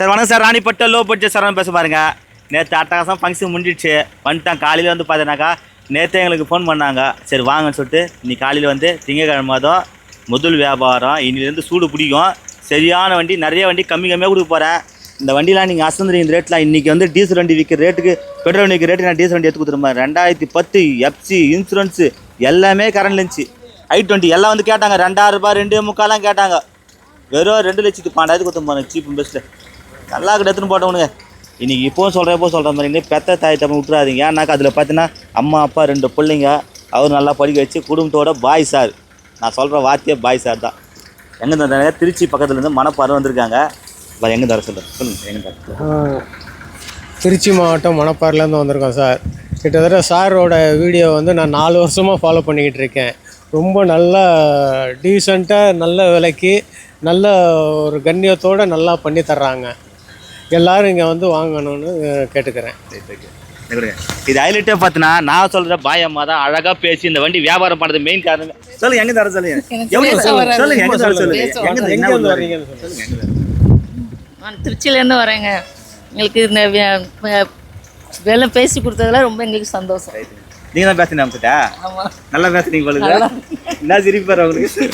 Sir வணக்கம் sir. Ranipettai low budget sir பேச பாருங்க. நேற்று அட்டகாசம் ஃபங்க்ஷன் முடிஞ்சிடுச்சு. வந்துட்டான். காலையில் வந்து பார்த்தீங்கன்னாக்கா நேற்று எங்களுக்கு ஃபோன் பண்ணாங்க. சரி வாங்கன்னு சொல்லிட்டு இன்னைக்கு காலையில் வந்து திங்கக்கிழமை தான் முதல் வியாபாரம். இன்னிலேருந்து சூடு பிடிக்கும். சரியான வண்டி நிறைய வண்டி கம்மி கம்மியாக கொடுக்க போகிறேன் இந்த வண்டிலாம் நீங்கள் அசந்துறீங்க இந்த ரேட்லாம் இன்றைக்கி வந்து டீசல் வண்டி விற்கிற ரேட்டுக்கு பெட்ரோல் வண்டி விற்கிற ரேட்டு நான் டீசல் வண்டி எடுத்து கொடுத்துருப்பேன். ரெண்டாயிரத்தி பத்து எஃப்சி இன்சூரன்ஸு எல்லாமே கரண்ட் இருந்துச்சு. ஐ டுவெண்ட்டி எல்லாம் வந்து கேட்டாங்க. ரெண்டாயிரம் ரூபாய் ரெண்டு முக்காலாம் கேட்டாங்க. வெறும் ரெண்டு லட்சத்து பன்னெண்டாயிரத்து கொடுத்துருப்பாங்க சீப் பெஸ்ட்டு நல்லா கிட்ட எடுத்துன்னு போட்டவனுங்க. இன்னைக்கு இப்போவும் சொல்கிறேன் இப்போ சொல்கிற மாதிரி இன்னும் பெத்த தாய் தம்பி விட்டுறாதீங்க. ஏன்னாக்கா அதில் பார்த்தீங்கன்னா அம்மா அப்பா ரெண்டு பிள்ளைங்க. அவர் நல்லா படிக்க வச்சு குடும்பத்தோட பாய் சார். நான் சொல்கிற வார்த்தையே பாய் சார் தான். எங்கே இருந்தாங்க திருச்சி பக்கத்துலேருந்து மணப்பாறை வந்திருக்காங்க. வா எங்கே தர சொல்கிறேன் சொல்லுங்கள் எங்கே தர திருச்சி மாவட்டம் மணப்பாறையிலேருந்து வந்திருக்கோம் சார். கிட்டத்தட்ட சாரோட வீடியோ வந்து நான் நாலு வருஷமாக ஃபாலோ பண்ணிக்கிட்டு இருக்கேன். ரொம்ப நல்ல டீசெண்டாக நல்ல விலைக்கு நல்ல ஒரு கண்ணியத்தோடு நல்லா பண்ணி தர்றாங்க. எல்லாரும் இங்கே வந்து வாங்கணும்னு கேட்டுக்கிறேன். இது ஹைலைட்டே பார்த்தீங்கன்னா நான் சொல்கிற பாய் அம்மா தான் அழகாக பேசி இந்த வண்டி வியாபாரம் பண்ணுறது மெயின் காரணம். சொல்லுங்க எங்கே தர சொல்லுங்க எவ்வளோ சொல்லுங்க சொல்லுங்க எங்கே தர சொல்லுங்க எங்கே தர நான் திருச்சியிலேருந்து வரேங்க. எங்களுக்கு இந்த வேலை பேசி கொடுத்ததுல ரொம்ப எங்களுக்கு சந்தோஷம். நீங்க தான் பேசுனீங்க அம்சிட்டா ஆமாம் நல்லா பேசுனீங்க போலுங்க என்ன சிரிப்பு வர உங்களுக்கு?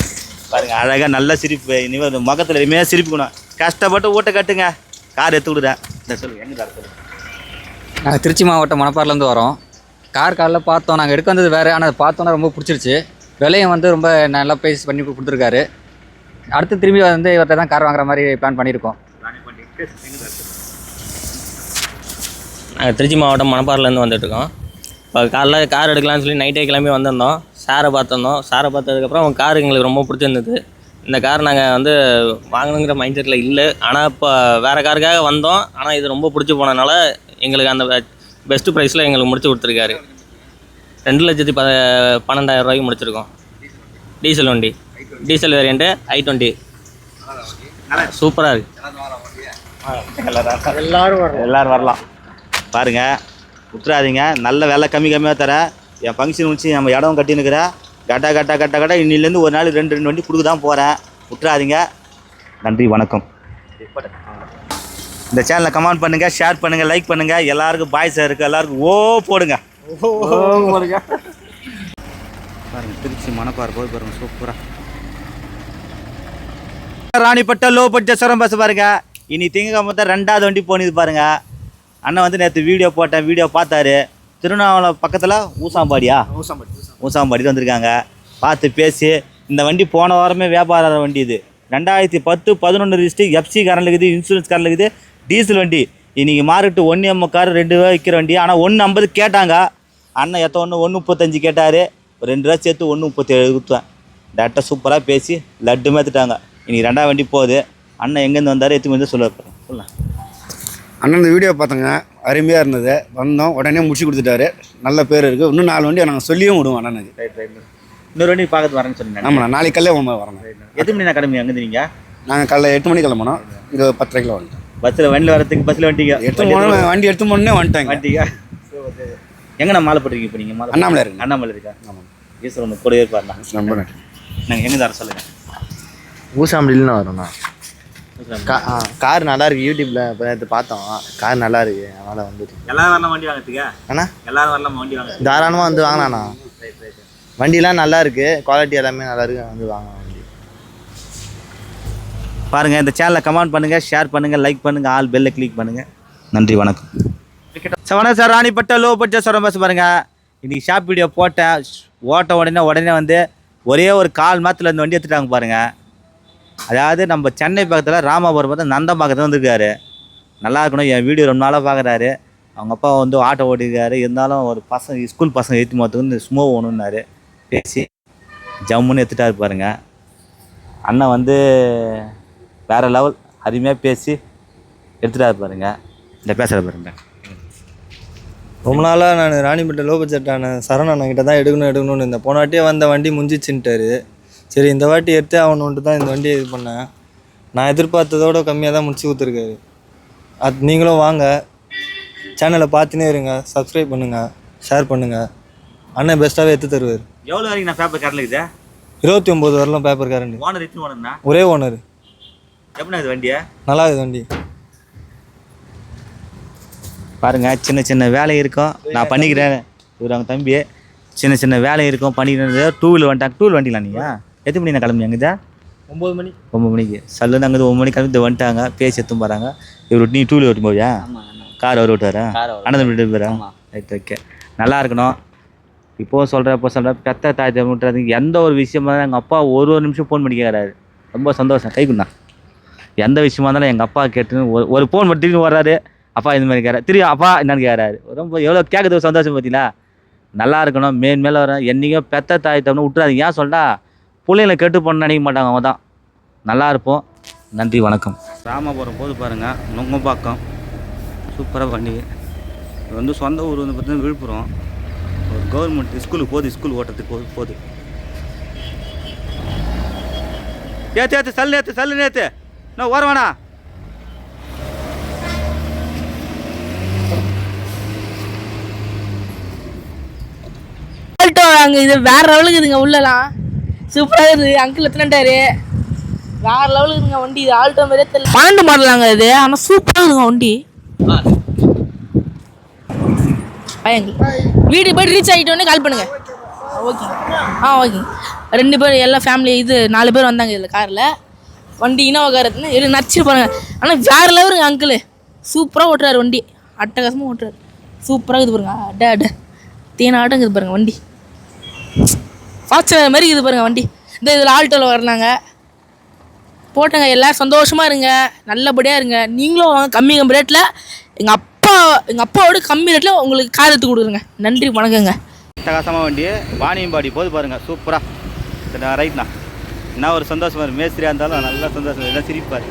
பாருங்க அழகா நல்ல சிரிப்பு. இனிமேல் முகத்துல இனிமே சிரிப்புக்கணும் கஷ்டப்பட்டு ஊட்ட கட்டுங்க. கார் எடுத்து விடுறேன் இந்த சொல்லுங்க எங்க கார் சொல்லுங்க நாங்கள் திருச்சி மாவட்டம் மணப்பாறைலேருந்து வரோம். கார் காலைல பார்த்தோம். நாங்கள் எடுக்க வந்தது வேறு. ஆனால் அதை பார்த்தோன்னா ரொம்ப பிடிச்சிருச்சு. விலையும் வந்து ரொம்ப நல்லா பேசி பண்ணி கொடுத்துருக்காரு. அடுத்து திரும்பி வந்து இவர்கிட்ட தான் கார் வாங்குற மாதிரி பிளான் பண்ணியிருக்கோம். நாங்கள் திருச்சி மாவட்டம் மணப்பாறைலேருந்து வந்துட்டுருக்கோம். இப்போ காலைல கார் எடுக்கலாம்னு சொல்லி நைட்டே கிளம்பி வந்திருந்தோம். சாரை பார்த்துருந்தோம். சாரை பார்த்ததுக்கப்புறம் அவங்க கார் எங்களுக்கு ரொம்ப பிடிச்சிருந்தது. இந்த கார் நாங்கள் வந்து வாங்கணுங்கிற மைண்ட் செட்டில் இல்லை. ஆனால் இப்போ வேறு காருக்காக வந்தோம். ஆனால் இது ரொம்ப பிடிச்சி போனதுனால எங்களுக்கு அந்த பெஸ்ட்டு ப்ரைஸில் எங்களுக்கு முடிச்சு கொடுத்துருக்காரு. ரெண்டு லட்சத்தி ப பன்னெண்டாயிரம் ரூபாய்க்கு முடிச்சிருக்கோம். டீசல் வண்டி. டீசல் வேரியண்ட்டு ஐ டுவெண்ட்டி சூப்பராக இருக்குது எல்லாரும் வரலாம். எல்லாரும் வரலாம். பாருங்க விட்டுறாதீங்க நல்ல விலை கம்மி கம்மியாக தரேன் என் ஃபங்க்ஷன் முடிச்சு நம்ம இடம் கட்டினுக்கிறேன் கட்டா கட்டா கட்டா கட்டா இன்னிலேருந்து ஒரு நாள் ரெண்டு ரெண்டு வண்டி கொடுக்க தான் போகிறேன் விட்டுறாதீங்க. நன்றி வணக்கம். இந்த சேனலை கமெண்ட் பண்ணுங்கள் ஷேர் பண்ணுங்கள் லைக் பண்ணுங்கள் எல்லாருக்கும் பாய்ஸ் இருக்குது எல்லாருக்கும் ஓ போடுங்க. ஓ போடுங்க. பாருங்க திருச்சி மணப்பாறை போய் பாருங்க சூப்பராக ராணிப்பட்ட லோ பட்ஜெட் சரம் பஸ் பாருங்க. இனி திங்கக்கிழமை தான் ரெண்டாவது வண்டி போனது பாருங்க. அண்ணன் வந்து நேற்று வீடியோ போட்டேன் வீடியோ பார்த்தாரு. திருவண்ணாமலை பக்கத்தில் ஊசாம்பாடியா? ஊசாம்பாடி வந்திருக்காங்க பார்த்து பேசி இந்த வண்டி போன வாரமே வியாபார வண்டி இது. ரெண்டாயிரத்தி பத்து பதினொன்று ரிஜிஸ்ட்ரி எஃப்சி காரில் இருக்குது இன்சூரன்ஸ் காரில் இருக்குது டீசல் வண்டி. இன்றைக்கி மார்க்கெட்டு ஒன்று எம்ம கார் ரெண்டு ரூபா விற்கிற வண்டி. ஆனால் ஒன்று ஐம்பது கேட்டாங்க. அண்ணன் எத்த ஒன்று ஒன்று முப்பத்தஞ்சு கேட்டார். ரெண்டு ரூபா சேர்த்து ஒன்று முப்பத்தேழு கொடுத்தேன். டேரெக்டாக சூப்பராக பேசி லட்டு மேத்துட்டாங்க. இன்றைக்கி ரெண்டாவது வண்டி போகுது. அண்ணன் எங்கேருந்து வந்தார் எத்தனை வந்து சொல்ல சொல்லலாம் அண்ணன் இந்த வீடியோ பார்த்தோங்க. அருமையாக இருந்தது. வந்தோம். உடனே முடிச்சு கொடுத்துட்டாரு. நல்ல பேர் இருக்குது இன்னும் நாலு வண்டி நாங்கள் சொல்லியும் விடுவோம் அண்ணனுக்கு. ரைட் ரைட் இன்னொரு வண்டி பார்க்கறது வரேன்னு சொன்னீங்க ஆமாண்ணா. நாளைக்கு காலையில ஒன்று வரணும். எத்தனை மணி நான் கிளம்பி? அங்கே நீங்கள் நாங்கள் காலைல எட்டு மணிக்கு கிளம்பணும் இது பத்தரைக்கில் வந்துட்டோம். பஸ்ஸில் வண்டியில் வரதுக்கு பஸ்ஸில் வண்டிங்க எடுத்து போனோம் வண்டி எடுத்து போனே வந்துட்டாங்க. வண்டிங்க எங்கண்ணா மாலை போட்டிருக்கீங்க இப்போ நீங்கள் மாலை அண்ணாமலை இருக்குங்க. அண்ணாமலை இருக்கா? ஆமாம். ஈஸ்வரன் கூடவே இருப்பாருண்ணா. நன்றி. நாங்கள் எங்கே தர சொல்லுங்கள் ஊசாம்படியில்னு வரும்ண்ணா. கார் நல்லா இருக்கு யூடியூப்ல. நேற்று பார்த்தோம். கார் நல்லா இருக்கு அதனால வந்துட்டு. எல்லாரும் வரலாம் வண்டி வாங்கிறதுக்கா? அண்ணா எல்லாரும் வரலாம் வண்டி வாங்க தாராளமாக வந்து வாங்கண்ணா வண்டிலாம் நல்லா இருக்கு குவாலிட்டி எல்லாமே நல்லா இருக்கு வந்து வாங்கலாம் வண்டி. பாருங்கள் இந்த சேனலை கமெண்ட் பண்ணுங்கள் ஷேர் பண்ணுங்கள் லைக் பண்ணுங்கள் ஆல் பெல்லை கிளிக் பண்ணுங்கள் நன்றி வணக்கம். சார் வணக்கம் சார். ராணிப்பட்ட லோ பட்ஜெட் சொல்கிற பஸ் பாருங்கள் இன்றைக்கி ஷாப் வீடியோ போட்டேன். ஓட்ட உடனே உடனே வந்து ஒரே ஒரு கால் மாதத்தில் இந்த வண்டி எடுத்துட்டாங்க பாருங்கள் அதாவது நம்ம சென்னை பக்கத்தில் ராமாபுரம் பார்த்து நந்தம்பாக்கத்தில் வந்திருக்காரு. நல்லா இருக்கணும் என் வீடியோ ரொம்ப நாளாக பார்க்குறாரு அவங்க அப்பா வந்து ஆட்டோ ஓட்டிருக்காரு. இருந்தாலும் ஒரு பசங்க ஸ்கூல் பசங்க ஏற்றி மாற்றுக்கு வந்து ஸ்மோ ஒன்றுன்னாரு பேசி ஜம்முன்னு எடுத்துட்டாரு பாருங்க. அண்ணன் வந்து வேறு லெவல் அருமையாக பேசி எடுத்துட்டாரு பாருங்க. இந்த பேசுகிற பாருங்க. ரொம்ப நாளாக நான் ராணிப்பேட்டை லோ பட்ஜெட்டான சரண் அண்ணன் தான் எடுக்கணும் எடுக்கணும்னு இருந்தேன். போன வந்த வண்டி முஞ்சிச்சுன்ட்டாரு. சரி இந்த வாட்டி எடுத்தே ஆகணுன்ட்டு தான் இந்த வண்டியை இது பண்ணேன் நான் எதிர்பார்த்ததோட கம்மியாக தான் முடிச்சு கொடுத்துருக்காரு. அது நீங்களும் வாங்க. சேனலை பார்த்துனே இருங்க. சப்ஸ்கிரைப் பண்ணுங்கள் ஷேர் பண்ணுங்கள் அண்ணன் பெஸ்ட்டாகவே எடுத்து தருவார். எவ்வளோ வரைக்கும் நான் பேப்பர் கரலுக்குதா இருபத்தி ஒம்பது வரலாம் பேப்பர் கரண்ட் ஓனர் எத்தனை ஓனர்ண்ணா ஒரே ஓனர் எப்படிண்ணா இது வண்டியை? நல்லா இருக்குது வண்டி. பாருங்கள் சின்ன சின்ன வேலை இருக்கும். நான் பண்ணிக்கிறேன். இவர் அவங்க தம்பி சின்ன சின்ன வேலை இருக்கும். பண்ணிக்கிறேன். டூ வீலர் வந்துட்டாங்க. டூ வீலர் வண்டிங்களா நீங்கள் எத்தனை மணி நான் கிளம்பி அங்கே ஒம்பது மணி. ஒம்பது மணிக்கு. சல்லுன்னு அங்கே ஒம்பது மணிக்கு கிளம்பி வந்துட்டாங்க. பேசி எடுத்து போகிறாங்க இவர் நீ டூ வீலர் ஓட்டி போவியா கார் அவர் ஓட்டுவாரா? அண்ணன் விட்டு போயிடா ரைட் ஓகே நல்லா இருக்கணும். இப்போ சொல்கிறேன் இப்போ சொல்கிறேன் பெத்த தாய் விட்டுறது எந்த ஒரு விஷயமா இருந்தாலும் எங்கள் அப்பா ஒரு ஒரு நிமிஷம் ஃபோன் பண்ணி கேட்குறாரு ரொம்ப சந்தோஷம். கைக்குண்ணா எந்த விஷயமா இருந்தாலும் எங்கள் அப்பா கேட்டு ஒரு ஒரு ஃபோன் பண்ணி திரும்பி வர்றாரு. அப்பா இந்த மாதிரி கேட்குறாரு. திரும்பி அப்பா என்னன்னு கேட்குறாரு. ரொம்ப எவ்வளோ கேட்குறது சந்தோஷம் பார்த்தீங்களா? நல்லா இருக்கணும். மேல் மேலே வர என்றைக்கும் பெத்த தாய் தவணை விட்டுறாதீங்க. ஏன் சொல்லிட்டா பிள்ளைங்களை கெட்டு போன நினைக்க மாட்டாங்க அவங்க தான். நல்லா இருப்போம். நன்றி வணக்கம். ராமபுரம் போது பாருங்கள் நுங்கம்பாக்கம். சூப்பராக பண்டிகை இது வந்து சொந்த ஊர் வந்து பார்த்தீங்கன்னா விழுப்புரம். ஒரு கவர்மெண்ட் ஸ்கூலுக்கு போகுது ஸ்கூல் ஓட்டத்துக்கு போகுது போகுது. ஏத்து ஏத்து சல்லு ஏத்து சல்லு நேத்து நான் ஓரவானா. அங்கே இது வேற லெவலுக்கு இதுங்க உள்ளலாம். சூப்பராக இருக்குது. அங்கிள் எத்தனைட்டாரு வேற லெவலுக்கு இதுங்க வண்டி. இது ஆல்டோ மாதிரியே தெரியல. பன்னெண்டு மாடலாங்க இது. ஆனால் சூப்பராக இருக்குங்க வண்டி. பையங்க வீட்டுக்கு போய் ரீச் ஆகிட்டோன்னே கால் பண்ணுங்க. ஓகே ஆ ஓகே ரெண்டு பேர் எல்லாம் ஃபேமிலி இது நாலு பேர் வந்தாங்க இதில் காரில் வண்டி இனோவா கார் எடுத்துன்னு இது நச்சு பாருங்க ஆனால் வேற லெவலுங்க அங்கிள் சூப்பராக ஓட்டுறாரு வண்டி. அட்டகாசமாக ஓட்டுறாரு. சூப்பராக இது பாருங்க. அட அட. தேனாட்டம் இருக்குது பாருங்க வண்டி. ஃபார்ச்சுனர் மாதிரி இருக்குது பாருங்கள் வண்டி. இந்த இதில் ஆல்டோவில் வரலாங்க போட்டேங்க எல்லோரும் சந்தோஷமாக இருங்க. நல்லபடியாக இருங்க. நீங்களும் வாங்க கம்மி கம்மி ரேட்டில் எங்கள் அப்பா எங்கள் அப்பாவோட கம்மி ரேட்டில் உங்களுக்கு கார் எடுத்து கொடுக்குறேங்க. நன்றி வணக்கங்க. அட்டகாசமாக வண்டி. வாணியம்பாடி போது பாருங்கள் சூப்பராக ரைட்ண்ணா. என்ன ஒரு சந்தோஷமா இருக்கு. மேஸ்திரியாக இருந்தாலும் நல்லா சந்தோஷம் எல்லாம் சிரிப்பார்.